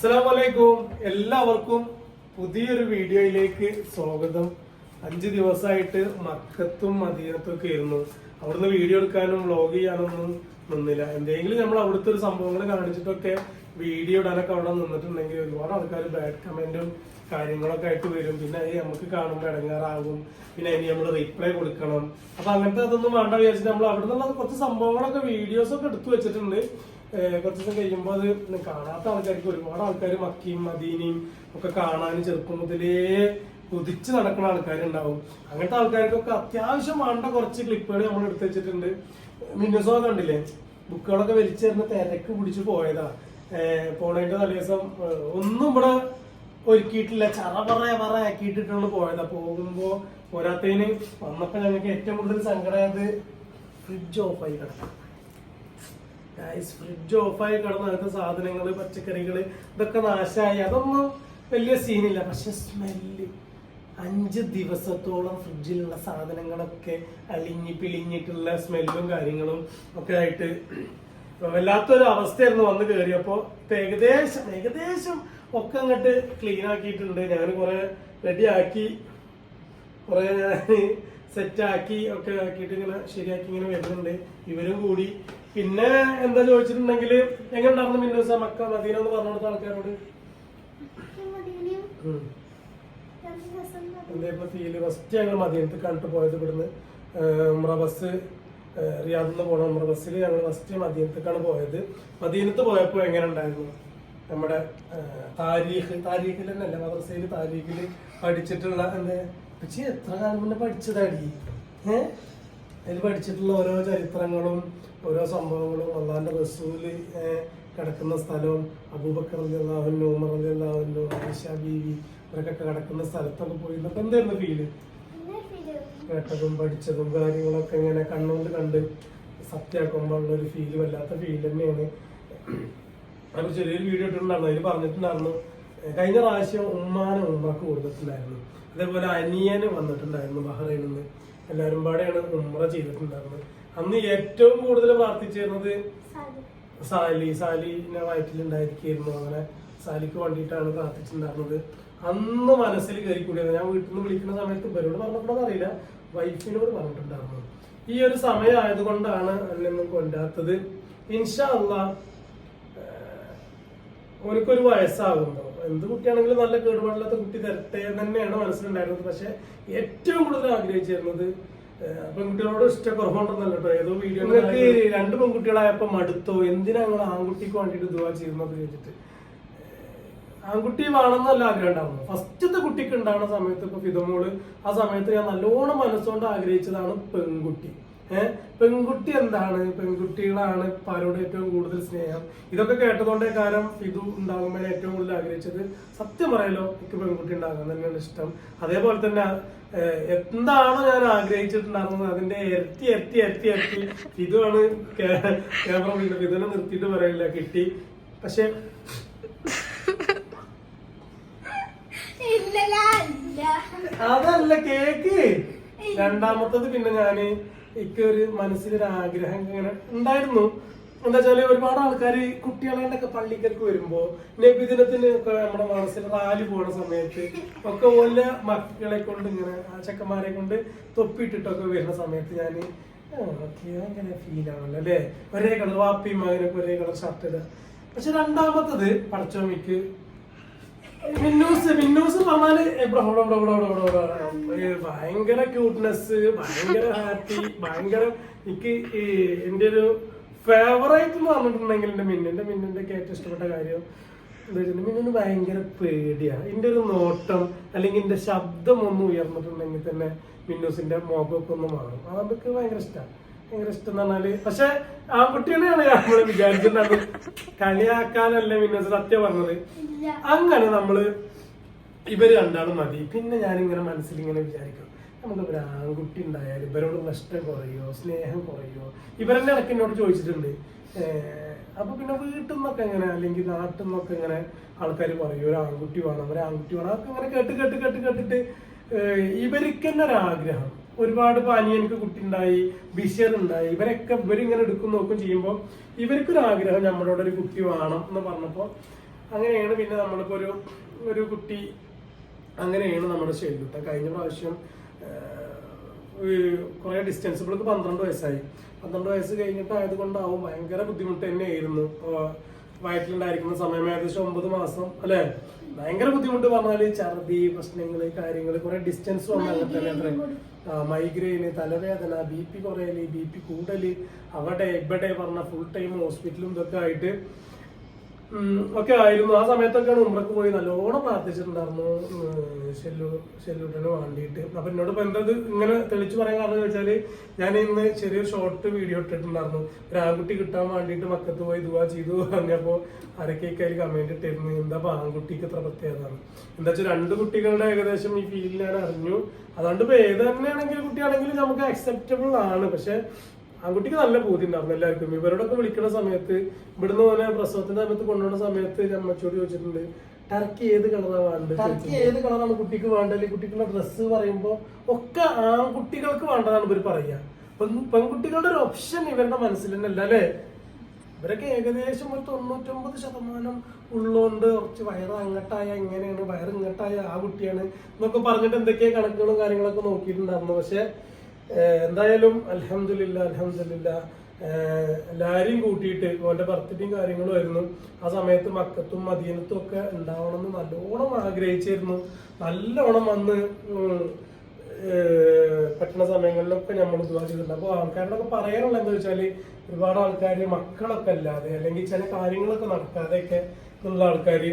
അസ്സലാമലൈക്കും. എല്ലാവർക്കും പുതിയൊരു വീഡിയോയിലേക്ക് സ്വാഗതം. അഞ്ച് ദിവസമായിട്ട് മക്കത്തും മദീനത്തും ഒക്കെ ആയിരുന്നു. അവിടുന്ന് വീഡിയോ എടുക്കാനും വ്ളോഗ് ചെയ്യാനൊന്നും നിന്നില്ല. എന്തെങ്കിലും നമ്മൾ അവിടുത്തെ ഒരു സംഭവങ്ങൾ കാണിച്ചിട്ടൊക്കെ വീഡിയോ ഇടാനൊക്കെ അവിടെ നിന്നിട്ടുണ്ടെങ്കിൽ ഒരുപാട് ആൾക്കാർ ബാഡ് കമന്റും കാര്യങ്ങളൊക്കെ ആയിട്ട് വരും. പിന്നെ അത് നമുക്ക് കാണുമ്പോൾ ഇടങ്ങാറാകും. പിന്നെ അതിന് നമ്മൾ റിപ്ലൈ കൊടുക്കണം. അപ്പൊ അങ്ങനത്തെ അതൊന്നും വേണ്ട വിചാരിച്ചിട്ട് നമ്മൾ അവിടെ നിന്നുള്ള കുറച്ച് സംഭവങ്ങളൊക്കെ വീഡിയോസ് ഒക്കെ എടുത്തു വെച്ചിട്ടുണ്ട്. കുറച്ച് ദിവസം കഴിയുമ്പോൾ അത് കാണാത്ത ആൾക്കാർക്ക് ഒരുപാട് ആൾക്കാർ മക്കിയും മദീനയും ഒക്കെ കാണാനും ചെറുപ്പം മുതലേ കുതിച്ച് നടക്കുന്ന ആൾക്കാരുണ്ടാവും. അങ്ങനത്തെ ആൾക്കാർക്കൊക്കെ അത്യാവശ്യം വേണ്ട കുറച്ച് ക്ലിപ്പുകൾ നമ്മൾ എടുത്തു വെച്ചിട്ടുണ്ട്. മിന്നസോ കണ്ടില്ലേ? ബുക്കുകളൊക്കെ വലിച്ചെറിഞ്ഞ് തിരക്ക് പിടിച്ച് പോയതാ. പോണേന്റെ തലേദിവസം ഒന്നും ഇവിടെ ഒരുക്കിയിട്ടില്ല. ചറ പറ പറ ആക്കിയിട്ടിട്ടാണ് പോയതാ. പോകുമ്പോ പോരാത്തതിന് വന്നപ്പോ ഞങ്ങൾക്ക് ഏറ്റവും കൂടുതൽ സങ്കടമായത് ഫ്രിഡ്ജ് ഓഫായി കിടക്കാം. ഗൈസ് ഫ്രിഡ്ജ് ഓഫായി കിടന്ന അടുത്ത സാധനങ്ങൾ പച്ചക്കറികൾ ഇതൊക്കെ നാശമായി. അതൊന്നും വലിയ സീനില്ല പക്ഷെ സ്മെല്ല് അഞ്ച് ദിവസത്തോളം ഫ്രിഡ്ജിലുള്ള സാധനങ്ങളൊക്കെ അലിഞ്ഞി പിളിഞ്ഞിട്ടുള്ള സ്മെല്ലും കാര്യങ്ങളും ഒക്കെ ആയിട്ട് വല്ലാത്തൊരു അവസ്ഥയായിരുന്നു വന്ന് കയറിയപ്പോ ഇപ്പൊ ഏകദേശം ഏകദേശം ഒക്കെ അങ്ങോട്ട് ക്ലീൻ ആക്കിയിട്ടുണ്ട്. ഞാൻ കുറെ റെഡി ആക്കി കുറെ ഞാൻ സെറ്റാക്കി ഒക്കെ ആക്കിയിട്ട് ഇങ്ങനെ ശരിയാക്കി ഇങ്ങനെ വരുന്നുണ്ട്. ഇവരും കൂടി പിന്നെ എന്താ ചോദിച്ചിട്ടുണ്ടെങ്കിൽ എങ്ങനെ ഉണ്ടായിരുന്നു മിന്നൂസ മക്ക മദീന എന്ന് പറഞ്ഞു കൊടുത്ത ആൾക്കാരോട്? എന്തേപ്പോ ഫീൽ ഫസ്റ്റ് ഞങ്ങൾ മദീനത്ത് കണ്ടിട്ട് പോയത് ഇവിടുന്ന് നമ്മുടെ ബസ് റിയാദിൽ നിന്ന് പോണ ഉംറ ബസ്സിൽ ഞങ്ങൾ ഫസ്റ്റ് മദീനത്തേക്കാണ് പോയത്. മദീനത്ത് പോയപ്പോൾ എങ്ങനെ ഉണ്ടായിരുന്നു? നമ്മുടെ താരീഖ് താരീഖിൽ തന്നെയല്ല മദ്രസയിൽ താരീഖിൽ പഠിച്ചിട്ടുള്ള എന്താ? പക്ഷേ എത്ര കാലം മുന്നേ പഠിച്ചതാടി? ഏഹ് അതിൽ പഠിച്ചിട്ടുള്ള ഓരോ ചരിത്രങ്ങളും ഓരോ സംഭവങ്ങളും അള്ളാഹിന്റെ ഏഹ് കിടക്കുന്ന സ്ഥലവും അബൂബക്കർ അലി അള്ളാഹുന്നു ഉമർ അലി അള്ളാഹുന്നു ആയിഷ ബീവി ഇവരൊക്കെ കിടക്കുന്ന സ്ഥലത്തൊക്കെ പോയി. ഇതൊക്കെ എന്തായിരുന്നു ഫീൽ കേട്ടതും പഠിച്ചതും കാര്യങ്ങളൊക്കെ ഇങ്ങനെ കണ്ണുകൊണ്ട് കണ്ട് സത്യമാക്കുമ്പോൾ ഉള്ള ഒരു ഫീൽ വല്ലാത്ത ഫീൽ തന്നെയാണ്. അത് ചെറിയൊരു വീഡിയോ ഇട്ടിട്ടുണ്ടായിരുന്നു. അതിൽ പറഞ്ഞിട്ടുണ്ടായിരുന്നു കഴിഞ്ഞ പ്രാവശ്യം ഉമ്മാനെ ഉമ്മക്ക് കൊടുത്തിട്ടുണ്ടായിരുന്നു. അതേപോലെ അനിയന് വന്നിട്ടുണ്ടായിരുന്നു ബഹ്റൈനിൽ നിന്ന്. എല്ലാവരും പാടെയാണ് ഉമ്ര ചെയ്തിട്ടുണ്ടായിരുന്നത്. അന്ന് ഏറ്റവും കൂടുതൽ പ്രാർത്ഥിച്ചിരുന്നത് സാലി. സാലിനെ വയറ്റിലുണ്ടായിരിക്കുന്നു അങ്ങനെ സാലിക്ക് വേണ്ടിയിട്ടാണ് പ്രാർത്ഥിച്ചിട്ടുണ്ടായിരുന്നത്. അന്ന് മനസ്സിൽ കയറി കൂടിയത് ഞാൻ വീട്ടിൽ നിന്ന് വിളിക്കുന്ന സമയത്ത് ഇവരോട് പറഞ്ഞപ്പോഴൊന്നും അറിയില്ല. വൈഫിനോട് പറഞ്ഞിട്ടുണ്ടായിരുന്നു. ഈ ഒരു സമയം ആയതുകൊണ്ടാണ് അന്നൊന്നും കൊണ്ടാത്തത് ഇൻഷാ അല്ല ഒരു വയസ്സാകുമ്പോൾ എന്ത് കുട്ടിയാണെങ്കിലും നല്ല കേടുപാടില്ലാത്ത കുട്ടി തരട്ടെ തന്നെയാണ് മനസ്സിലുണ്ടായിരുന്നത്. പക്ഷെ ഏറ്റവും കൂടുതൽ ആഗ്രഹിച്ചിരുന്നത് പെൺകുട്ടികളോട് ഇഷ്ടക്കുറവുണ്ടെന്നല്ല കേട്ടോ. ഏതോ വീഡിയോ നിങ്ങൾക്ക് രണ്ട് പെൺകുട്ടികളായപ്പോ മടുത്തോ? എന്തിനാ നിങ്ങൾ ആൺകുട്ടിക്ക് വേണ്ടിയിട്ട് ദുവാ ചെയ്യുന്നത് ചോദിച്ചിട്ട്? ആൺകുട്ടി വേണമെന്നല്ല ആഗ്രഹം ഉണ്ടാവുന്നത്. ഫസ്റ്റത്തെ കുട്ടിക്ക് ഉണ്ടാവുന്ന സമയത്ത് ഇപ്പൊ ഫിതമോൾ ആ സമയത്ത് ഞാൻ നല്ലോണം മനസ്സുകൊണ്ട് ആഗ്രഹിച്ചതാണ് പെൺകുട്ടി. പെൺകുട്ടി എന്താണ്? പെൺകുട്ടികളാണ് പാലോട് ഏറ്റവും കൂടുതൽ സ്നേഹം. ഇതൊക്കെ കേട്ടതുകൊണ്ടേ കാരണം ഫിദു ഉണ്ടാകുമ്പോൾ ഏറ്റവും കൂടുതൽ ആഗ്രഹിച്ചത് സത്യം പറയലോ എനിക്ക് പെൺകുട്ടി ഉണ്ടാകാൻ തന്നെയാണ് ഇഷ്ടം. അതേപോലെ തന്നെ എന്താണോ ഞാൻ ആഗ്രഹിച്ചിട്ടുണ്ടായിരുന്നത് അതിന്റെ ഇരട്ടി ഇരട്ടി ഇരട്ടി ഇരട്ടി ഫിദുവാണ് ക്യാമറ ഫിദുവിനെ നിർത്തിയിട്ട് പറയില്ല കിട്ടി. പക്ഷെ അതല്ല കേക്ക്. രണ്ടാമത്തത് പിന്നെ ഞാൻ എനിക്ക് ഒരു മനസ്സിലൊരു ആഗ്രഹം ഇങ്ങനെ ഉണ്ടായിരുന്നു. എന്താ വെച്ചാൽ ഒരുപാട് ആൾക്കാർ കുട്ടികളെ പള്ളിക്കൊക്കെ വരുമ്പോ നബിദിനത്തിന് ഒക്കെ നമ്മുടെ മനസ്സിൽ റാലി പോണ സമയത്ത് ഒക്കെ ഓല മക്കളെ കൊണ്ട് ഇങ്ങനെ ആ ചെക്കന്മാരെ കൊണ്ട് തൊപ്പിയിട്ടിട്ടൊക്കെ വരുന്ന സമയത്ത് ഞാൻ അങ്ങനെ ഫീൽ ആണല്ലോ അല്ലേ? ഒരേ കളർ വാപ്പിയും മകനൊക്കെ ഒരേ കളർ ഷർട്ട് ഇടുക. പക്ഷെ രണ്ടാമത്തത് പടച്ചോമിക്ക് മിന്നൂസ് മിന്നൂസ് ഭയങ്കര ക്യൂട്ട്നെസ് ഭയങ്കര ഹാപ്പി ഭയങ്കര എനിക്ക് ഈ എന്റെ ഒരു ഫേവറേറ്റ് എന്ന് പറഞ്ഞിട്ടുണ്ടെങ്കിൽ എന്റെ മിന്നിന്റെ മിന്നിന്റെ ഏറ്റവും ഇഷ്ടപ്പെട്ട കാര്യം എന്താ മിന്നിന് ഭയങ്കര പേടിയാണ് എന്റെ ഒരു നോട്ടം അല്ലെങ്കിൽ എന്റെ ശബ്ദം ഒന്ന് ഉയർന്നിട്ടുണ്ടെങ്കിൽ തന്നെ മിന്നൂസിന്റെ മുഖമൊക്കെ ഒന്ന് മാറും. അതൊക്കെ ഭയങ്കര ഇഷ്ടമാണ് ഭയങ്കര ഇഷ്ടം എന്ന് പറഞ്ഞാൽ. പക്ഷെ ആൺകുട്ടികളെയാണ് നമ്മൾ വിചാരിച്ചിട്ടുണ്ടാകും കളിയാക്കാനല്ല പിന്നെ സത്യം പറഞ്ഞത്. അങ്ങനെ നമ്മൾ ഇവർ രണ്ടാളും മതി. പിന്നെ ഞാനിങ്ങനെ മനസ്സിൽ ഇങ്ങനെ വിചാരിക്കും. നമുക്ക് ഒരു ആൺകുട്ടി ഉണ്ടായാലും ഇവരോടുള്ള ഇഷ്ടം കുറയോ സ്നേഹം കുറയോ? ഇവരെന്നെ ഇടയ്ക്ക് എന്നോട് ചോദിച്ചിട്ടുണ്ട്. ഏഹ് അപ്പൊ പിന്നെ വീട്ടിൽ നിന്നൊക്കെ എങ്ങനെ അല്ലെങ്കിൽ നാട്ടിൽ നിന്നൊക്കെ ഇങ്ങനെ ആൾക്കാർ പറയും ഒരു ആൺകുട്ടി വേണം ഒരു ആൺകുട്ടി വേണം. അതൊക്കെ ഇങ്ങനെ കേട്ട് കേട്ട് കേട്ട് കേട്ടിട്ട് ഇവർക്ക് തന്നെ ഒരാഗ്രഹം ഒരുപാട് ഇപ്പൊ എനിക്ക് കുട്ടി ഉണ്ടായി ബിഷർ ഉണ്ടായി ഇവരൊക്കെ ഇവരിങ്ങനെ എടുക്കും നോക്കും ചെയ്യുമ്പോൾ ഇവർക്കൊരു ആഗ്രഹം നമ്മളോട് ഒരു കുട്ടി വേണം എന്ന് പറഞ്ഞപ്പോൾ അങ്ങനെയാണ് പിന്നെ നമ്മളിപ്പോ ഒരു ഒരു കുട്ടി അങ്ങനെയാണ് നമ്മുടെ ഷെഡ്യൂട്ട് കഴിഞ്ഞ പ്രാവശ്യം കുറെ ഡിസ്റ്റൻസ് ഇവൾക്ക് പന്ത്രണ്ട് വയസ്സായി. പന്ത്രണ്ട് വയസ്സ് കഴിഞ്ഞിട്ട് ആയതുകൊണ്ടാവും ഭയങ്കര ബുദ്ധിമുട്ട് തന്നെയായിരുന്നു. വയറ്റിലുണ്ടായിരിക്കുന്ന സമയം ഏകദേശം ഒമ്പത് മാസം അല്ലെ? ഭയങ്കര ബുദ്ധിമുട്ട് പറഞ്ഞാൽ ഛർദി പ്രശ്നങ്ങൾ കാര്യങ്ങൾ കുറെ ഡിസ്റ്റൻസ് അങ്ങനെ തന്നെ അത്ര. മൈഗ്രെയിന് തലവേദന ബി പി കുറയൽ ബി പി കൂടൽ അവിടെ ഇവിടെ പറഞ്ഞ ഫുൾ ടൈം ഹോസ്പിറ്റലും ഇതൊക്കെ ആയിട്ട് ഒക്കെ ആയിരുന്നു. ആ സമയത്തൊക്കെയാണ് ഉമ്രക്ക് പോയി നല്ലോണം പ്രാർത്ഥിച്ചിട്ടുണ്ടായിരുന്നു. ഷെല്ലു ഷെല്ലൂട്ടിന് വേണ്ടിയിട്ട്. അപ്പൊ എന്നോട് ഇപ്പൊ എന്തത് ഇങ്ങനെ തെളിച്ചു പറയാൻ കാരണം വെച്ചാൽ ഞാൻ ഇന്ന് ചെറിയൊരു ഷോർട്ട് വീഡിയോ ഇട്ടിട്ടുണ്ടായിരുന്നു. ഒരു ആൺകുട്ടി കിട്ടാൻ വേണ്ടിയിട്ട് മക്കത്ത് പോയി ദുവാ ചെയ്തു പറഞ്ഞപ്പോ ആരൊക്കെയൊക്കെ അതിൽ കമന്റ് ഇട്ടിരുന്നു. എന്താ ആൺകുട്ടിക്ക് ഇത്ര പ്രത്യേകതയാണ് എന്താ വെച്ചാൽ രണ്ട് കുട്ടികളുടെ ഏകദേശം ഈ ഫീൽഡിലാണ് ഞാൻ അറിഞ്ഞു. അതുകൊണ്ട് ഇപ്പൊ ഏത് തന്നെയാണെങ്കിലും കുട്ടിയാണെങ്കിലും നമുക്ക് അക്സെപ്റ്റബിൾ ആണ്. പക്ഷെ ആൺകുട്ടിക്ക് നല്ല ബോധ്യം ഉണ്ടായിരുന്നു എല്ലാവർക്കും. ഇവരോടൊക്കെ വിളിക്കുന്ന സമയത്ത് ഇവിടുന്ന് പോലെ പ്രസവത്തിന്റെ സമയത്ത് കൊണ്ടുപോകുന്ന സമയത്ത് അമ്മച്ചോട് ചോദിച്ചിട്ടുണ്ട് ടർക്കി ഏത് കളറാണ് വേണ്ടത്? ടർക്കി ഏത് കളറാണ് കുട്ടിക്ക് വേണ്ടത്? അല്ലെങ്കിൽ കുട്ടിക്കുള്ള ഡ്രസ്സ് പറയുമ്പോൾ ഒക്കെ ആൺകുട്ടികൾക്ക് വേണ്ടതാണ് ഇവർ പറയുക. പെൺ- പെൺകുട്ടികളുടെ ഒരു ഓപ്ഷൻ ഇവരുടെ മനസ്സിൽ തന്നെ അല്ല അല്ലേ? ഇവരൊക്കെ ഏകദേശം ഒരു തൊണ്ണൂറ്റൊമ്പത് ശതമാനം ഉള്ളോണ്ട് കുറച്ച് വയറ് അങ്ങട്ടായ എങ്ങനെയാണ് വയറ് ഇങ്ങട്ടായ ആ കുട്ടിയാണ് എന്നൊക്കെ പറഞ്ഞിട്ട് എന്തൊക്കെയാ കണക്കുകളും കാര്യങ്ങളൊക്കെ നോക്കിയിട്ടുണ്ടായിരുന്നു. പക്ഷെ എന്തായാലും അലഹമില്ല അലഹമില്ല എല്ലാരെയും കൂട്ടിയിട്ട് ഓന്റെ ബർത്ത്ഡേയും കാര്യങ്ങളും ആയിരുന്നു. ആ സമയത്ത് മക്കത്തും മദീനത്തും ഒക്കെ ഉണ്ടാവണം എന്ന് നല്ലോണം ആഗ്രഹിച്ചിരുന്നു. നല്ലോണം വന്ന് പറ്റുന്ന സമയങ്ങളിലൊക്കെ നമ്മൾ ദുവാ ചെയ്തിട്ടുണ്ട്. അപ്പോൾ ആൾക്കാരോടൊക്കെ പറയാനുള്ള എന്താ വെച്ചാൽ ഒരുപാട് ആൾക്കാർ മക്കളൊക്കെ അല്ലാതെ അല്ലെങ്കിൽ ചില കാര്യങ്ങളൊക്കെ നടക്കാതെയൊക്കെ ഉള്ള ആൾക്കാർ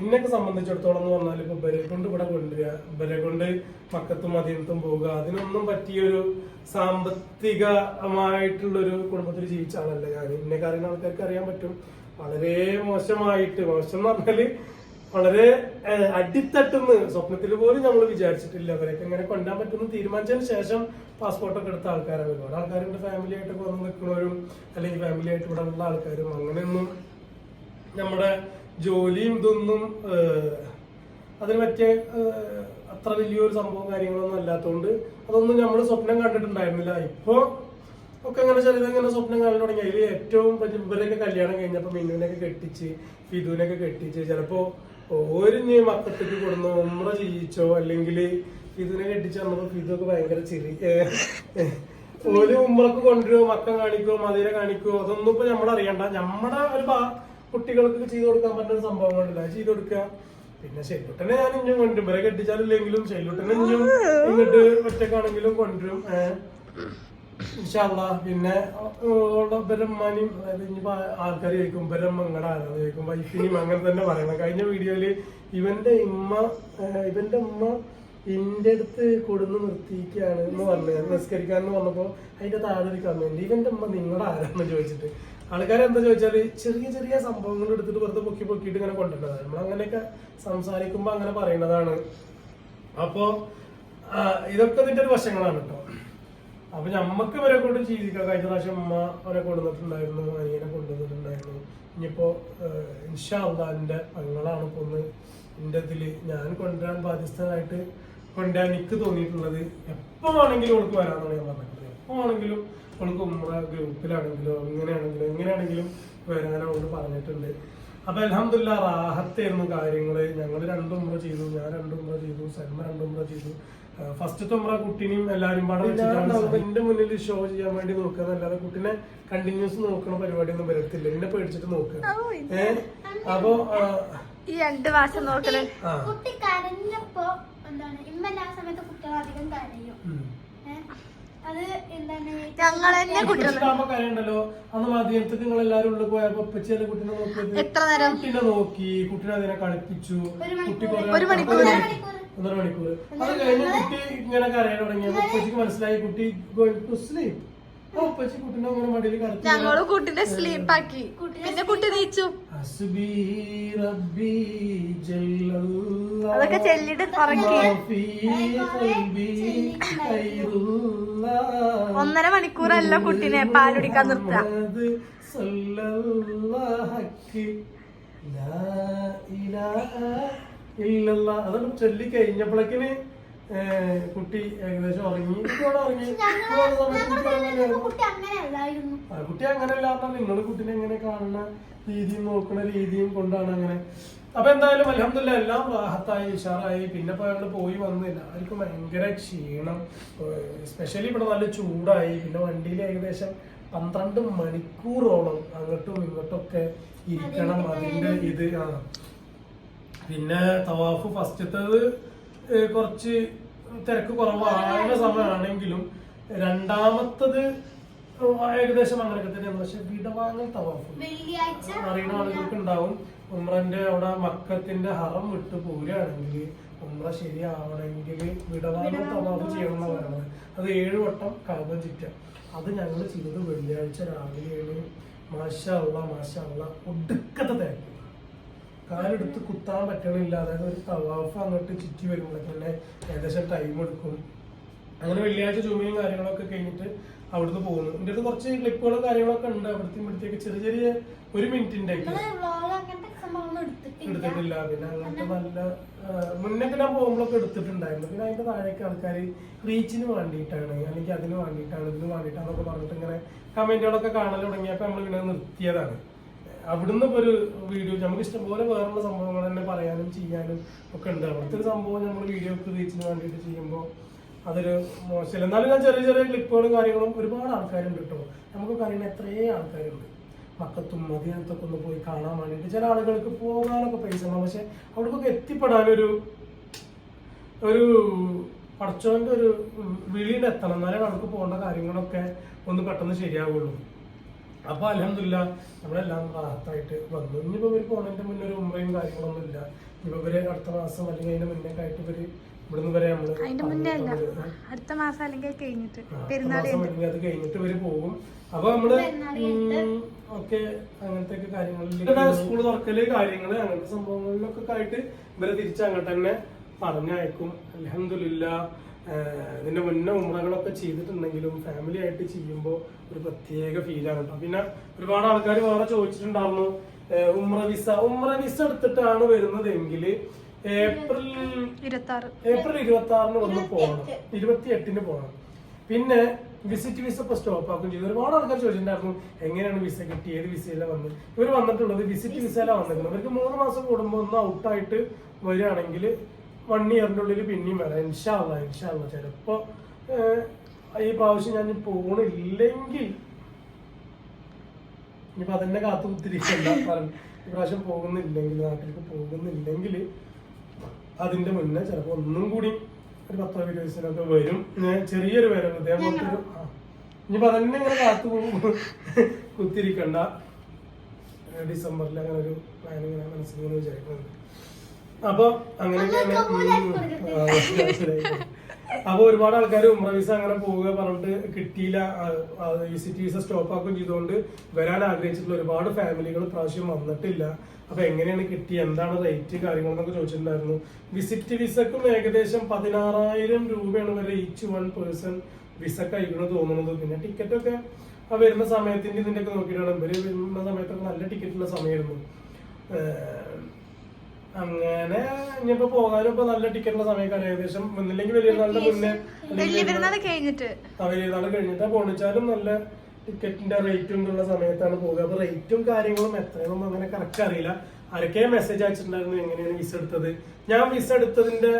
ഇന്നൊക്കെ സംബന്ധിച്ചിടത്തോളം എന്ന് പറഞ്ഞാൽ ഇപ്പൊ ഇവരെ കൊണ്ട് ഇവിടെ കൊണ്ടുവരിക ഇവരെ കൊണ്ട് പക്കത്തും അധീനത്തും പോവുക അതിനൊന്നും പറ്റിയൊരു സാമ്പത്തികമായിട്ടുള്ളൊരു കുടുംബത്തിൽ ജീവിച്ച ആളല്ല ഞാൻ. ഇന്നെ കാര്യങ്ങൾ ആൾക്കാർക്ക് അറിയാൻ പറ്റും. വളരെ മോശമായിട്ട് മോശം എന്ന് പറഞ്ഞാൽ വളരെ അടിത്തട്ടെന്ന് അടിത്തട്ടുന്ന് സ്വപ്നത്തിൽ പോലും നമ്മൾ വിചാരിച്ചിട്ടില്ല. അവരൊക്കെ ഇങ്ങനെ കൊണ്ടാൻ പറ്റുന്ന തീരുമാനിച്ചതിന് ശേഷം പാസ്പോർട്ടൊക്കെ എടുത്ത ആൾക്കാരാണ്. ഒരുപാട് ആൾക്കാരുണ്ട് ഫാമിലി ആയിട്ട് വന്ന് നിൽക്കുന്നവരും അല്ലെങ്കിൽ ഫാമിലി ആയിട്ട് ഇവിടെ ഉള്ള ആൾക്കാരും അങ്ങനെയൊന്നും നമ്മുടെ ജോലിയും ഇതൊന്നും അതിന് പറ്റിയ അത്ര വലിയൊരു സംഭവം കാര്യങ്ങളൊന്നും അല്ലാത്തതുകൊണ്ട് അതൊന്നും നമ്മൾ സ്വപ്നം കണ്ടിട്ടുണ്ടായിരുന്നില്ല. ഇപ്പോ ഒക്കെ അങ്ങനെ ചെറുത് ഇങ്ങനെ സ്വപ്നം കാണാൻ തുടങ്ങി. അതിൽ ഏറ്റവും ഇവരൊക്കെ കല്യാണം കഴിഞ്ഞപ്പോൾ മിന്നുവിനൊക്കെ കെട്ടിച്ച് ഫിദുവിനൊക്കെ കെട്ടിച്ച് ചിലപ്പോ ഒരു നീ മക്കത്തേക്ക് കൊടുന്നു ഉമ്ര ചെയ്യിച്ചോ അല്ലെങ്കിൽ ഫിദുവിനെ കെട്ടിച്ച് നമുക്ക് ഫിദുവൊക്കെ ഭയങ്കര ചിരി. ഒരു ഉമ്രക്ക് കൊണ്ടുവരുമോ മക്കം കാണിക്കുമോ മതിരെ കാണിക്കുമോ അതൊന്നും ഇപ്പൊ നമ്മൾ അറിയണ്ട നമ്മുടെ ഒരു കുട്ടികൾക്ക് ചെയ്തു കൊടുക്കാൻ പറ്റുന്ന സംഭവങ്ങളുണ്ട് അത് ചെയ്തു കൊടുക്കുക. പിന്നെ ശൈലുട്ടനെ ഞാൻ ഇഞ്ഞും കൊണ്ടുവരും ഇവരെ കെട്ടിച്ചാലില്ലെങ്കിലും ശൈലുട്ടനെ ഇങ്ങോട്ട് ഒറ്റക്കാണെങ്കിലും കൊണ്ടുവരും. പിന്നെ ബരമ്മാനും അതായത് ഇനിയിപ്പോ ആൾക്കാർ ചോദിക്കും ബരമ്മ ഇങ്ങടാണ് ചോദിക്കും. വൈഫിനും അങ്ങനെ തന്നെ പറയണം കഴിഞ്ഞ വീഡിയോയിൽ ഇവന്റെ ഉമ്മ ഇവന്റെ ഉമ്മ ഇന്റെ അടുത്ത് കൊടുന്ന് നിർത്തിയിരിക്കുകയാണ് എന്ന് പറഞ്ഞു. നിസ്കരിക്കാന്ന് പറഞ്ഞപ്പോ അതിന്റെ താഴെ ഒരു കമന്റ് ഇവന്റെ ഉമ്മ നിങ്ങളുടെ ആരാന്ന് ചോദിച്ചിട്ട്. ആൾക്കാർ എന്താ ചോദിച്ചാൽ ചെറിയ ചെറിയ സംഭവങ്ങൾ എടുത്തിട്ട് വെറുതെ പൊക്കി പൊക്കിയിട്ട് ഇങ്ങനെ കൊണ്ടുവരുന്നതാണ് നമ്മൾ അങ്ങനെയൊക്കെ സംസാരിക്കുമ്പോ അങ്ങനെ പറയുന്നതാണ്. അപ്പോ ഇതൊക്കെ ഇതിന്റെ ഒരു വശങ്ങളാണ് കേട്ടോ അപ്പൊ ഞമ്മക്ക് ഇവരെ കൊണ്ട് ജീവിക്കാം കഴിഞ്ഞ പ്രാവശ്യം അമ്മ അവരെ കൊണ്ടുവന്നിട്ടുണ്ടായിരുന്നു അനിയനെ കൊണ്ടുവന്നിട്ടുണ്ടായിരുന്നു. ഇനിയിപ്പോ ഇൻഷാല്ല എന്റെ പെങ്ങളാണ് ഇപ്പൊ എന്റെ ഇതിൽ ഞാൻ കൊണ്ടുവരാൻ ബാധ്യസ്ഥനായിട്ട് കൊണ്ടുവരാൻ എനിക്ക് തോന്നിയിട്ടുള്ളത് എപ്പോ വേണമെങ്കിലും അവൾക്ക് വരാന്നാണ് ഞാൻ പറഞ്ഞിട്ടുള്ളത്. എപ്പോ വേണമെങ്കിലും അവൾക്ക് ഉമ്മ ഗ്രൂപ്പിലാണെങ്കിലോ എങ്ങനെയാണെങ്കിലും എങ്ങനെയാണെങ്കിലും വരാനോട് പറഞ്ഞിട്ടുണ്ട്. അപ്പൊ അലഹമില്ല റാഹത്തായിരുന്നു കാര്യങ്ങൾ ഞങ്ങൾ രണ്ടും ഉമ്ര ചെയ്തു ഞാൻ രണ്ടും ഉമ്ര ചെയ്തു സൽമ രണ്ടും ഉമ്ര ചെയ്തു. ഫസ്റ്റ് ഉമ്ര കുട്ടീനെയും എല്ലാവരും പാടെ വെച്ചിട്ടാണ് എന്റെ മുന്നിൽ ഷോ ചെയ്യാൻ വേണ്ടി നോക്കുക അല്ലാതെ കുട്ടീനെ കണ്ടിന്യൂസ് നോക്കണ പരിപാടിയൊന്നും വരത്തില്ല. എന്നെ പേടിച്ചിട്ട് നോക്കുക. ഏഹ് അപ്പൊ ഈ രണ്ട് മാസം നോക്കണേ. കുട്ടി കരഞ്ഞപ്പോ എന്താണ് ഇമ്മല്ല ആ സമയത്ത് കുട്ടികൾ അധികം കരയും. ഞങ്ങൾ തന്നെ അന്ന് മദ്യത്തിൽ നിങ്ങൾ എല്ലാരും ഉള്ളിൽ പോയപ്പോ ഉപ്പച്ചിയല്ലേ കുട്ടീനെ നോക്കിയത്? എത്ര നേരം? കുട്ടീനെ നോക്കി കുട്ടീനെ അതിനെ കളിപ്പിച്ചു. ഒരു കുട്ടി മണിക്കൂർ. കുറെ ഒരു മണിക്കൂർ. ഒന്നര ഒന്നര മണിക്കൂർ. അത് കഴിഞ്ഞ് കുട്ടി ഇങ്ങനെ കരയാൻ തുടങ്ങിയപ്പോ ഉപ്പച്ചിക്ക് മനസ്സിലായി കുട്ടി ഗോയിങ് ടു sleep. ഞങ്ങൾ കുട്ടിനെ സ്ലീപ്പ് ആക്കി. പിന്നെ കുട്ടി നീച്ചു. അതൊക്കെ ചെല്ലിട്ട് ഉറക്കി. ഒന്നര മണിക്കൂറല്ല കുട്ടിനെ പാലുടിക്കാൻ ഇല്ലല്ലാഹ്. അതൊക്കെ ചൊല്ലി കഴിഞ്ഞപ്പോഴേക്കിന് കുട്ടി ഏകദേശം ഉറങ്ങി. കുട്ടി അങ്ങനെ ഉറങ്ങി കുട്ടി അങ്ങനെയല്ല നിങ്ങൾ കുട്ടിനെ എങ്ങനെ കാണുന്ന രീതിയും നോക്കുന്ന രീതിയും കൊണ്ടാണ് അങ്ങനെ. അപ്പൊ എന്തായാലും അലഹമില്ല എല്ലാം റാഹത്തായി ഉഷാറായി. പിന്നെ ഇപ്പൊ പോയി വന്നില്ല. എല്ലാവർക്കും ഭയങ്കര ക്ഷീണം. സ്പെഷ്യലി ഇവിടെ നല്ല ചൂടായി. പിന്നെ വണ്ടിയിൽ ഏകദേശം പന്ത്രണ്ട് മണിക്കൂറോളം അങ്ങോട്ടും ഇങ്ങോട്ടും ഒക്കെ ഇരിക്കണം. അതിന്റെ ഇത് ആ. പിന്നെ തവാഫ് ഫസ്റ്റത്തത് കുറച്ച് തിരക്ക് കുറവായ സമയമാണെങ്കിലും രണ്ടാമത്തത് ഏകദേശം അങ്ങനെയൊക്കെ തന്നെയാണ്. പക്ഷെ വിടവാങ്ങൽ തവാഫ് അറിയുന്ന ആളുകൾക്ക് ഉണ്ടാവും ഉമ്രന്റെ അവിടെ മക്കത്തിന്റെ ഹറം വിട്ട് പോരുകയാണെങ്കിൽ ഉമ്ര ശരിയാവണമെങ്കിൽ വിടവാങ്ങൽ തവാഫ് ചെയ്യണം എന്നാണ് പറയുന്നത് അത് ഏഴ് വട്ടം കഴബം ചുറ്റുക. അത് ഞങ്ങൾ ചെയ്തത് വെള്ളിയാഴ്ച രാവിലെയാണ്. മാഷ അള്ള മാഷ അള്ള. ഒടുക്കത്തെ തിരക്ക്. കാലെടുത്ത് കുത്താൻ പറ്റണില്ല. അതായത് ഒരു തവാഫ് അങ്ങോട്ട് ചുറ്റി വരുമ്പോഴേക്ക് തന്നെ ഏകദേശം ടൈം എടുക്കും. അങ്ങനെ വെള്ളിയാഴ്ച ചുമയും കാര്യങ്ങളൊക്കെ കഴിഞ്ഞിട്ട് അവിടുന്ന് പോകുന്നു. എന്റെ അടുത്ത് കുറച്ച് ക്ലിപ്പുകളും കാര്യങ്ങളൊക്കെ ഉണ്ട്. അവിടുത്തെ ഇവിടുത്തേക്ക് ചെറിയ ചെറിയ ഒരു മിനിറ്റിന്റെ എടുത്തിട്ടില്ല. പിന്നെ അങ്ങനത്തെ നല്ല മുന്നേ പിന്നെ ഞാൻ പോകുമ്പോഴൊക്കെ എടുത്തിട്ടുണ്ടായിരുന്നു. പിന്നെ അതിന്റെ താഴേക്ക് ആൾക്കാർ റീച്ചിന് വേണ്ടിയിട്ടാണ്. അല്ലെങ്കിൽ അതിന് വേണ്ടിയിട്ടാണ് ഇതിന് വേണ്ടിയിട്ടാണെന്നൊക്കെ പറഞ്ഞിട്ട് ഇങ്ങനെ കമന്റുകളൊക്കെ കാണാൻ തുടങ്ങിയപ്പോൾ നമ്മൾ പിന്നെ നിർത്തിയതാണ്. അവിടുന്ന് ഒരു വീഡിയോ നമുക്ക് ഇഷ്ടംപോലെ വേറെയുള്ള സംഭവങ്ങൾ തന്നെ പറയാനും ചെയ്യാനും ഒക്കെ ഉണ്ട്. അവിടുത്തെ ഒരു സംഭവം നമ്മൾ വീഡിയോക്ക് റീച്ചിന് വേണ്ടിയിട്ട് ചെയ്യുമ്പോൾ അതൊരു മോശമില്ല. എന്നാലും ഞാൻ ചെറിയ ചെറിയ ക്ലിപ്പുകളും കാര്യങ്ങളും ഒരുപാട് ആൾക്കാരുണ്ട് കേട്ടോ നമുക്ക് അറിയുന്ന എത്രയും ആൾക്കാരുണ്ട്. മക്കത്തും മദീനത്തൊക്കെ ഒന്ന് പോയി കാണാൻ വേണ്ടിയിട്ട് ചില ആളുകൾക്ക് പോകാനൊക്കെ പൈസ ഉണ്ടാവും. പക്ഷെ അവിടേക്കൊക്കെ എത്തിപ്പെടാനൊരു ഒരു പടച്ചോന്റെ ഒരു വിളിയിലെത്തണം. എന്നാലേ നമുക്ക് പോകേണ്ട കാര്യങ്ങളൊക്കെ ഒന്ന് പെട്ടെന്ന് ശരിയാവുള്ളൂ. അപ്പൊ അലഹമില്ല നമ്മളെല്ലാം റാഹത്തായിട്ട് വന്നു. ഇനിയിപ്പോ ഇവർ പോണതിന്റെ മുന്നേ ഒരു ഉമ്രയും കാര്യങ്ങളൊന്നും ഇല്ല. ഇപ്പൊ ഇവർ അടുത്ത മാസം അല്ലെങ്കിൽ അതിന്റെ മുന്നേ ആയിട്ട് ഇവർ ഇവിടുന്ന് വരെ നമ്മൾ അതിന്റെ മുന്നേ അല്ല. അടുത്ത മാസം അല്ലെങ്കിൽ കഴിഞ്ഞിട്ട് പെരുന്നാൾ അത് കഴിഞ്ഞിട്ട് ഇവർ പോകും. അപ്പൊ നമ്മൾ ഒക്കെ അങ്ങനത്തെ ഒക്കെ കാര്യങ്ങളിൽ സ്കൂൾ തുറക്കൽ കാര്യങ്ങൾ അങ്ങനത്തെ സംഭവങ്ങളിലൊക്കെ ആയിട്ട് ഇവരെ തിരിച്ച് അങ്ങോട്ട് തന്നെ പറഞ്ഞയക്കും. അലഹമില്ല ഇതിന്റെ മുന്നേ ഉമ്രകളൊക്കെ ചെയ്തിട്ടുണ്ടെങ്കിലും ഫാമിലി ആയിട്ട് ചെയ്യുമ്പോൾ ഒരു പ്രത്യേക ഫീലാണ് കേട്ടോ പിന്നെ ഒരുപാട് ആൾക്കാർ വേറെ ചോദിച്ചിട്ടുണ്ടായിരുന്നു. ഉമ്ര വിസ ഉമ്ര വിസ എടുത്തിട്ടാണ് വരുന്നത് എങ്കിൽ ഏപ്രിൽ ഏപ്രിൽ ഇരുപത്തി ആറിന് വന്ന് പോകണം ഇരുപത്തി എട്ടിന് പോകണം പിന്നെ വിസിറ്റ് വിസ ഇപ്പൊ സ്റ്റോപ്പ് ആക്കും ചെയ്തു ഒരുപാട് ആൾക്കാർ ചോദിച്ചിട്ടുണ്ടായിരുന്നു എങ്ങനെയാണ് വിസ കിട്ടി ഏത് വിസയിലാണ് വന്നത് ഇവർ വന്നിട്ടുള്ളത് വിസിറ്റ് വിസയിലാണ് വന്നിട്ടുള്ളത് ഇവർക്ക് മൂന്ന് മാസം കൂടുമ്പോൾ ഒന്ന് ഔട്ടായിട്ട് വരികയാണെങ്കിൽ വൺ ഇയറിന്റെ ഉള്ളിൽ പിന്നെയും വരാം. ഇൻഷാല്ല ഇൻഷാല്ല ചിലപ്പോൾ ഈ പ്രാവശ്യം ഞാൻ പോകണില്ലെങ്കിൽ ഇനിയിപ്പോൾ അതെന്നെ കാത്തു കുത്തിരിക്കണ്ട. കാരണം ഈ പ്രാവശ്യം പോകുന്നില്ലെങ്കിൽ നാട്ടിലേക്ക് പോകുന്നില്ലെങ്കിൽ അതിന്റെ മുന്നേ ചിലപ്പോൾ ഒന്നും കൂടി ഒരു പത്തോ ഇരുപത് ദിവസത്തിനൊക്കെ വരും. ചെറിയൊരു വരവ്. ഇതേപോലത്തെ ഒരു ഇനിയിപ്പോൾ ഇനിയിപ്പോ അതന്നെ ഇങ്ങനെ കാത്തു കുത്തിരിക്കണ്ട. ഡിസംബറിൽ അങ്ങനെ ഒരു പ്ലാൻ ഇങ്ങനെ മനസ്സിൽ ഇങ്ങനെ വിചാരിക്കുന്നുണ്ട് അപ്പൊ അങ്ങനെ. അപ്പൊ ഒരുപാട് ആൾക്കാർ ഉമ്ര വിസ അങ്ങനെ പോവുക പറഞ്ഞിട്ട് കിട്ടിയില്ല. വിസിറ്റ് വിസ സ്റ്റോപ്പ് ആക്കുകയും ചെയ്തുകൊണ്ട് വരാൻ ആഗ്രഹിച്ചിട്ടുള്ള ഒരുപാട് ഫാമിലികൾ പ്രാവശ്യം വന്നിട്ടില്ല. അപ്പൊ എങ്ങനെയാണ് കിട്ടി എന്താണ് റേറ്റ് കാര്യങ്ങളെന്നൊക്കെ ചോദിച്ചിട്ടുണ്ടായിരുന്നു. വിസിറ്റ് വിസക്കും ഏകദേശം പതിനാറായിരം രൂപയാണ് വരെ ഈച്ച് വൺ പേഴ്സൺ വിസ കഴിക്കണമെന്ന് തോന്നുന്നത് പിന്നെ ടിക്കറ്റ് ഒക്കെ ആ വരുന്ന സമയത്തിന്റെ ഇതിന്റെ ഒക്കെ നോക്കിയിട്ടാണ്. ഇവർ വരുന്ന സമയത്തൊക്കെ നല്ല ടിക്കറ്റുള്ള സമയമായിരുന്നു. അങ്ങനെ ഇനിയിപ്പോ പോകാനും ഇപ്പൊ നല്ല ടിക്കറ്റുള്ള സമയക്കാണ്. ഏകദേശം ഒന്നില്ലെങ്കിൽ വലിയ നാളിന്റെ മുന്നേ കഴിഞ്ഞിട്ട് വലിയ പെരുന്നാൾ കഴിഞ്ഞിട്ട്. ആ വലിയ നാൾ കഴിഞ്ഞിട്ടാ. പോണിച്ചാലും നല്ല ടിക്കറ്റിന്റെ റേറ്റും ഉള്ള സമയത്താണ് പോകുക അപ്പൊ റേറ്റും കാര്യങ്ങളും എത്രയൊന്നും അങ്ങനെ കറക്റ്റ് അറിയില്ല. ആരൊക്കെ മെസ്സേജ് അയച്ചിട്ടുണ്ടായിരുന്നു? എങ്ങനെയാണ് വിസ എടുത്തത്? ഞാൻ വിസ എടുത്തതിന്റെ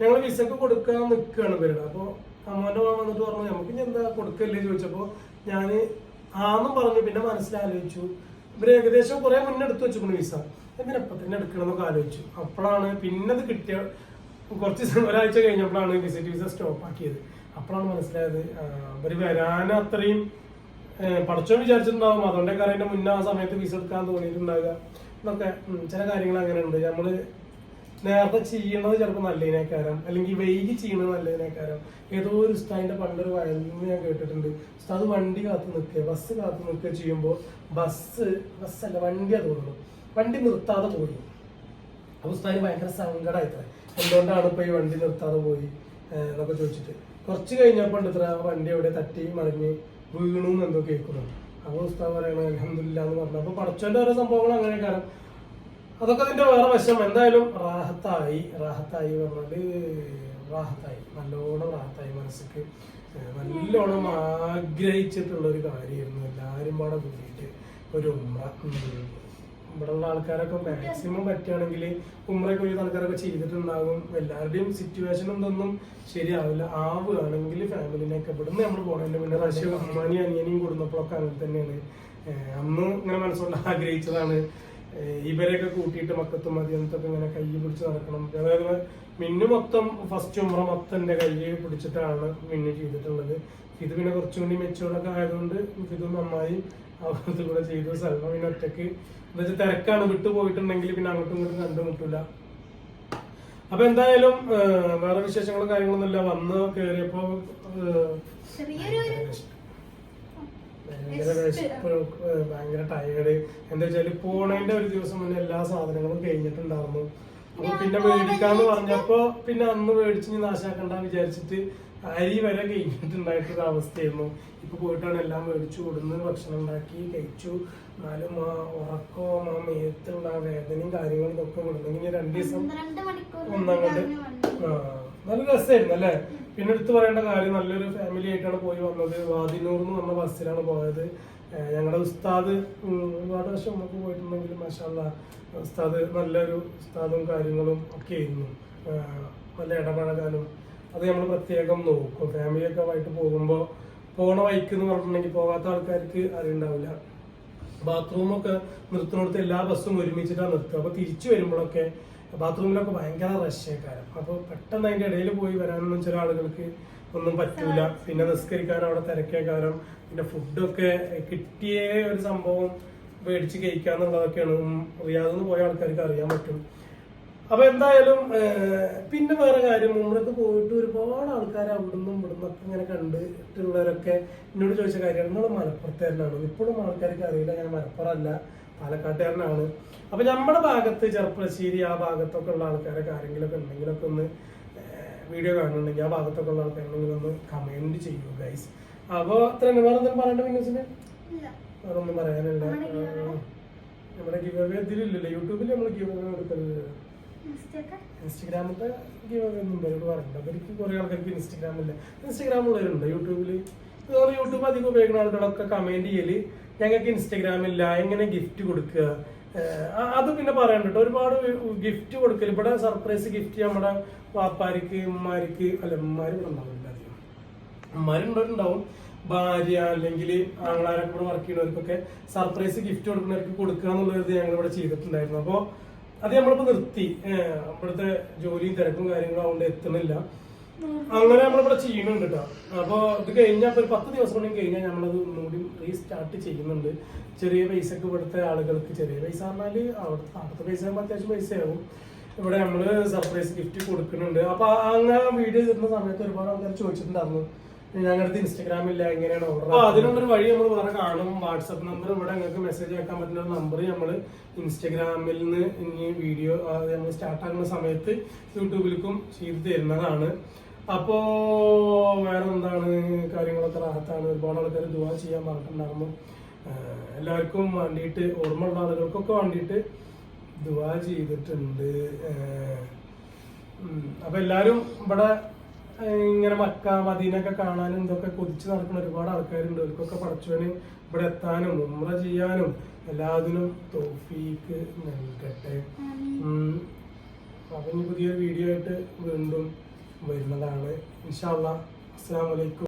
ഞങ്ങൾ വിസക്ക് കൊടുക്കാൻ നിൽക്കുകയാണ് ഇവരുടെ അപ്പൊ അമ്മോന്റെ മോൻ വന്നിട്ട് പറഞ്ഞു നമുക്ക് ഇനി എന്താ കൊടുക്കല്ലേ? ചോദിച്ചപ്പോ ഞാൻ ആന്നും പറഞ്ഞു. പിന്നെ മനസ്സിലാലോചിച്ചു. ഇവർ ഏകദേശം കുറെ മുന്നേ എടുത്തു വെച്ചു വിസ എന്തിനപ്പം തന്നെ എടുക്കണമെന്നൊക്കെ ആലോചിച്ചു. അപ്പോഴാണ് പിന്നെ അത് കിട്ടിയ കുറച്ച് ദിവസം ഒരാഴ്ച കഴിഞ്ഞപ്പോഴാണ് വിസിറ്റ് വിസ സ്റ്റോപ്പ് ആക്കിയത്. അപ്പോഴാണ് മനസ്സിലായത് അവർ വരാൻ അത്രയും പഠിച്ചോ വിചാരിച്ചിട്ടുണ്ടാവും. അതുകൊണ്ടൊക്കെ അതിന്റെ മുന്നേ ആ സമയത്ത് വിസ എടുക്കാൻ തോന്നിയിട്ടുണ്ടാവുക എന്നൊക്കെ. ചില കാര്യങ്ങൾ അങ്ങനെ ഉണ്ട് നമ്മൾ നേരത്തെ ചെയ്യണത് ചിലപ്പോൾ നല്ലതിനേക്കാരം. അല്ലെങ്കിൽ വൈകി ചെയ്യണത് നല്ലതിനേക്കാരം. ഏതോ ഒരു ഉസ്താദിന്റെ പണ്ടൊരു വയലിന് ഞാൻ കേട്ടിട്ടുണ്ട്. ഉസ്താദ് വണ്ടി കാത്തു നിൽക്കുക ബസ് കാത്തു നിൽക്കുക ചെയ്യുമ്പോൾ ബസ് ബസ്സല്ല വണ്ടിയാണ് തോന്നുന്നു. വണ്ടി നിർത്താതെ പോയി. അപ്പൊ ഉസ്താദിന് ഭയങ്കര സങ്കടമായിത്ര എന്തുകൊണ്ടാണ് ഇപ്പൊ ഈ വണ്ടി നിർത്താതെ പോയി എന്നൊക്കെ ചോദിച്ചിട്ട്. കുറച്ച് കഴിഞ്ഞപ്പോൾ ഇത്ര വണ്ടി അവിടെ തട്ടി മറിഞ്ഞ് വീണു എന്ന് എന്തോ കേൾക്കുന്നു അപ്പൊ ഉസ്താദ് പറയണ അലഹമില്ല എന്ന് പറഞ്ഞു. അപ്പൊ പടച്ചോന്റെ ഓരോ സംഭവങ്ങൾ അങ്ങനെ കാരണം അതൊക്കെ അതിന്റെ വേറെ വശം. എന്തായാലും റാഹത്തായി റാഹത്തായി പറഞ്ഞാൽ റാഹത്തായി. നല്ലോണം റാഹത്തായി മനസ്സിക്ക്. നല്ലോണം ആഗ്രഹിച്ചിട്ടുള്ള ഒരു കാര്യമായിരുന്നു. എല്ലാവരും പാടെ കൂടിയിട്ട് ഒരു ഉമ്മ. ഇവിടെയുള്ള ആൾക്കാരൊക്കെ മാക്സിമം പറ്റുകയാണെങ്കിൽ ഉമ്രയൊക്കെ ഒരു ആൾക്കാരൊക്കെ ചെയ്തിട്ടുണ്ടാകും. എല്ലാവരുടെയും സിറ്റുവേഷൻ എന്തൊന്നും ശരിയാവില്ല. ആവുകയാണെങ്കിൽ ഫാമിലിനെയൊക്കെ ഇവിടുന്ന് നമ്മൾ പോകണതിന്റെ പിന്നെ പക്ഷേ അമ്മാനി അനിയനെയും കൊടുന്നപ്പോഴൊക്കെ അങ്ങനെ തന്നെയാണ്. അന്ന് ഇങ്ങനെ മനസ്സുകൊണ്ട് ആഗ്രഹിച്ചതാണ്. ഇവരെയൊക്കെ കൂട്ടിയിട്ട് മക്കത്തും എന്നിട്ടൊക്കെ ഇങ്ങനെ കൈ പിടിച്ച് നടക്കണം. അതായത് മിന്നു മൊത്തം ഫസ്റ്റ് ഉമ്ര മൊത്തം എന്റെ കൈ പിടിച്ചിട്ടാണ് മിന്നു ചെയ്തിട്ടുള്ളത്. ഇത് പിന്നെ കുറച്ചുകൂടി മെച്ചൂർഡൊക്കെ ആയതുകൊണ്ട് ഇതും നന്നായി അവർക്ക് കൂടെ ചെയ്തു. സൽമ പിന്നെ ഒറ്റയ്ക്ക് എന്താ വെച്ചാൽ തിരക്കാണ്. വിട്ടു പോയിട്ടുണ്ടെങ്കിൽ പിന്നെ അങ്ങോട്ടും ഇങ്ങോട്ടും കണ്ടുമുട്ടില്ല അപ്പൊ എന്തായാലും വേറെ വിശേഷങ്ങളും കാര്യങ്ങളൊന്നും ഇല്ല. വന്ന് ഒരു ഭയങ്കര വിശപ്പ് ഭയങ്കര ടയേർഡ് എന്താ വെച്ചാൽ പോണേന്റെ ഒരു ദിവസം മുന്നേ എല്ലാ സാധനങ്ങളും കഴിഞ്ഞിട്ടുണ്ടായിരുന്നു. അപ്പൊ പിന്നെ മേടിക്കാന്ന് പറഞ്ഞപ്പോ പിന്നെ അന്ന് മേടിച്ച് നാശാക്കണ്ട വിചാരിച്ചിട്ട് അരി വരെ കഴിഞ്ഞിട്ടുണ്ടായിട്ടൊരു അവസ്ഥയായിരുന്നു. ഇപ്പൊ പോയിട്ടാണ് എല്ലാം മേടിച്ചു കൊടുന്ന് ഭക്ഷണം ഉണ്ടാക്കി കഴിച്ചു എന്നാലും ആ ഉറക്കോ ആ മേത്തുള്ള ആ വേദനയും കാര്യങ്ങളും ഇതൊക്കെ ഇങ്ങനെ രണ്ടു ദിവസം. ആ, നല്ല രസമായിരുന്നു അല്ലേ? പിന്നെ എടുത്തു പറയേണ്ട കാര്യം നല്ലൊരു ഫാമിലി ആയിട്ടാണ് പോയി വന്നത്. വാദിനൂർ എന്ന് പറഞ്ഞ ബസ്സിലാണ് പോയത്. ഞങ്ങളുടെ ഉസ്താദ് ഒരുപാട് വർഷം നമുക്ക് പോയിട്ടുണ്ടെങ്കിലും മഷാല്ല ഉസ്താദ് നല്ലൊരു ഉസ്താദും കാര്യങ്ങളും ഒക്കെ ആയിരുന്നു. നല്ല ഇടപഴകാനും അത് നമ്മൾ പ്രത്യേകം നോക്കും. ഫാമിലിയൊക്കെ ആയിട്ട് പോകുമ്പോൾ പോണ വൈക്ക് എന്ന് പറഞ്ഞിട്ടുണ്ടെങ്കിൽ പോകാത്ത ആൾക്കാർക്ക് അറിയണ്ടാവില്ല ബാത്റൂമൊക്കെ നിർത്തുന്നിടത്ത് എല്ലാ ബസ്സും ഒരുമിച്ചിട്ടാണ് നിർത്തുക. അപ്പോൾ തിരിച്ചു വരുമ്പോഴൊക്കെ ബാത്റൂമിലൊക്കെ ഭയങ്കര റഷ്യക്കാരം അപ്പോൾ പെട്ടെന്ന് അതിന്റെ ഇടയിൽ പോയി വരാനൊന്നും ചില ആളുകൾക്ക് ഒന്നും പറ്റൂല. പിന്നെ നിസ്കരിക്കാൻ അവിടെ തിരക്കേക്കാരം പിന്നെ ഫുഡൊക്കെ കിട്ടിയേ ഒരു സംഭവം മേടിച്ച് കഴിക്കാന്നുള്ളതൊക്കെയാണ്. റിയാദിൽ നിന്ന് പോയ ആൾക്കാർക്ക് അറിയാൻ പറ്റും. അപ്പൊ എന്തായാലും പിന്നെ വേറെ കാര്യം മുമ്പൊക്കെ പോയിട്ട് ഒരുപാട് ആൾക്കാർ അവിടുന്നും ഇവിടുന്നൊക്കെ ഇങ്ങനെ കണ്ടിട്ടുള്ളവരൊക്കെ എന്നോട് ചോദിച്ച കാര്യമാണ്. നിങ്ങൾ മലപ്പുറത്തുകാരനാണ്. ഇപ്പോഴും ആൾക്കാർക്ക് അറിയില്ല ഞാൻ മലപ്പുറമല്ല പാലക്കാട്ടുകാരനാണ്. അപ്പൊ നമ്മുടെ ഭാഗത്ത് ചെറുപ്പശ്ശേരി ആ ഭാഗത്തൊക്കെ ഉള്ള ആൾക്കാരൊക്കെ ആരെങ്കിലുമൊക്കെ ഉണ്ടെങ്കിലൊക്കെ ഒന്ന് വീഡിയോ കാണുന്നുണ്ടെങ്കിൽ ആ ഭാഗത്തൊക്കെ ഉള്ള ആൾക്കാരുണ്ടെങ്കിൽ ഒന്ന് കമന്റ് ചെയ്യൂ ഗൈസ് അപ്പൊ അത്ര വേറെ എന്തെങ്കിലും പറയണ്ട മിനിസിന് ഇല്ല. വേറെ ഒന്നും പറയാനില്ല. നമ്മുടെ ഗീവ് അവേ ഇതിലില്ലല്ലോ. യൂട്യൂബിൽ നമ്മൾ give away mistake give away ഒന്നും ഇല്ല പറയുന്നുണ്ട് അവർക്ക് കുറെ ആൾക്കാർക്ക് ഇൻസ്റ്റഗ്രാം ഇല്ല ഇൻസ്റ്റഗ്രാം ഉള്ളവരുണ്ട് യൂട്യൂബിൽ അതുപോലെ യൂട്യൂബ് അധികം ഉപയോഗിക്കുന്ന ആളുകളൊക്കെ കമന്റ് ചെയ്യൽ ഞങ്ങൾക്ക് ഇൻസ്റ്റഗ്രാം ഇല്ല എങ്ങനെ ഗിഫ്റ്റ് കൊടുക്കുക? അത് പിന്നെ പറയണ്ട ഒരുപാട് ഗിഫ്റ്റ് കൊടുക്കൽ ഇവിടെ സർപ്രൈസ് ഗിഫ്റ്റ് നമ്മുടെ വാപ്പാർക്ക് ഉമ്മാർക്ക് അല്ല ഉമ്മാരും ഇവിടെ ഉണ്ടാവില്ല അധികം. ഉമ്മാരുണ്ടവരുണ്ടാവും ഭാര്യ അല്ലെങ്കിൽ ആങ്ങളാരൊക്കെ കൂടെ വർക്ക് ചെയ്യുന്നവർക്കൊക്കെ സർപ്രൈസ് ഗിഫ്റ്റ് കൊടുക്കുന്നവർക്ക് കൊടുക്കുക എന്നുള്ളത് ഞങ്ങൾ ഇവിടെ ചെയ്തിട്ടുണ്ടായിരുന്നു. അപ്പോൾ അത് നമ്മളിപ്പോ നിർത്തി. ഇവിടുത്തെ ജോലിയും തിരക്കും കാര്യങ്ങളും അതുകൊണ്ട് എത്തുന്നില്ല. അങ്ങനെ നമ്മളിവിടെ ചെയ്യുന്നുണ്ട് കേട്ടോ അപ്പൊ ഇത് കഴിഞ്ഞാൽ ഒരു പത്ത് ദിവസം കൂടി കഴിഞ്ഞാൽ നമ്മളത് ഒന്നുകൂടി റീസ്റ്റാർട്ട് ചെയ്യുന്നുണ്ട്. ചെറിയ പൈസക്ക് ഇവിടുത്തെ ആളുകൾക്ക് ചെറിയ പൈസ പറഞ്ഞാൽ അവിടുത്തെ അവിടുത്തെ പൈസ ആകുമ്പോൾ അത്യാവശ്യം പൈസയാവും. ഇവിടെ നമ്മൾ സർപ്രൈസ് ഗിഫ്റ്റ് കൊടുക്കുന്നുണ്ട്. അപ്പൊ അങ്ങനെ വീഡിയോ തരുന്ന സമയത്ത് ഒരുപാട് ആൾക്കാർ ചോദിച്ചിട്ടുണ്ടായിരുന്നു. ഞങ്ങളുടെ ഇൻസ്റ്റാഗ്രാമില്ല എങ്ങനെയാണ് ഓർഡർ അപ്പൊ അതിനുള്ളൊരു വഴി നമ്മൾ വേറെ കാണും. വാട്സപ്പ് നമ്പർ ഇവിടെ നിങ്ങൾക്ക് മെസ്സേജ് അയക്കാൻ പറ്റുന്ന നമ്പർ നമ്മൾ ഇൻസ്റ്റാഗ്രാമിൽ നിന്ന് ഇനി വീഡിയോ നമ്മൾ സ്റ്റാർട്ട് ആകുന്ന സമയത്ത് യൂട്യൂബിലേക്കും ചെയ്ത് തരുന്നതാണ്. അപ്പോ വേറെ എന്താണ് കാര്യങ്ങളൊക്കെ റാഹത്താണ്? ഒരുപാട് ആൾക്കാർ ദുവാ ചെയ്യാൻ പറഞ്ഞിട്ടുണ്ടായിരുന്നു. എല്ലാവർക്കും വേണ്ടിയിട്ട് ഓർമ്മയുള്ള ആളുകൾക്കൊക്കെ വേണ്ടിയിട്ട് ദുവാ ചെയ്തിട്ടുണ്ട്. അപ്പൊ എല്ലാരും ഇവിടെ ഇങ്ങനെ മക്ക മദീനൊക്കെ കാണാനും ഇതൊക്കെ കൊതിച്ച് നടക്കുന്ന ഒരുപാട് ആൾക്കാരുണ്ട്. അവർക്കൊക്കെ പഠിച്ചവന് ഇവിടെ എത്താനും ഉമ്ര ചെയ്യാനും എല്ലാത്തിനും തോഫീക്ക് നൽകട്ടെ. അപ്പൊ ഇനി പുതിയൊരു വീഡിയോ ആയിട്ട് വീണ്ടും വരുന്നതാണ്. ഇൻഷാല്ല അസ്സാം വലൈക്കും